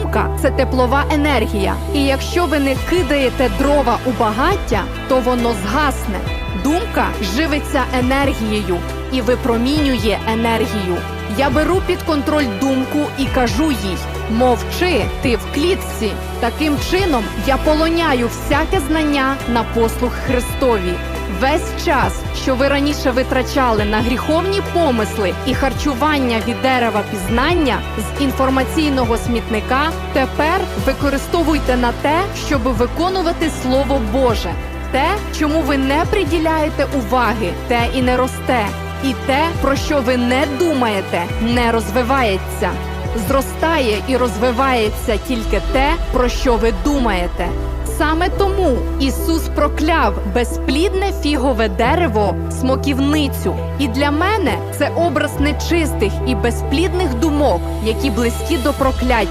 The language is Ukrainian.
Думка це теплова енергія. І якщо ви не кидаєте дрова у багаття, то воно згасне. Думка живиться енергією і випромінює енергію. Я беру під контроль думку і кажу їй: мовчи, ти в клітці. Таким чином я полоняю всяке знання на послуг Христові. Весь час, що ви раніше витрачали на гріховні помисли і харчування від дерева пізнання з інформаційного смітника, тепер використовуйте на те, щоб виконувати Слово Боже. Те, чому ви не приділяєте уваги, те і не росте. І те, про що ви не думаєте, не розвивається. Зростає і розвивається тільки те, про що ви думаєте. Саме тому Ісус прокляв безплідне фігове дерево, смоківницю. І для мене це образ нечистих і безплідних думок, які близькі до прокляття.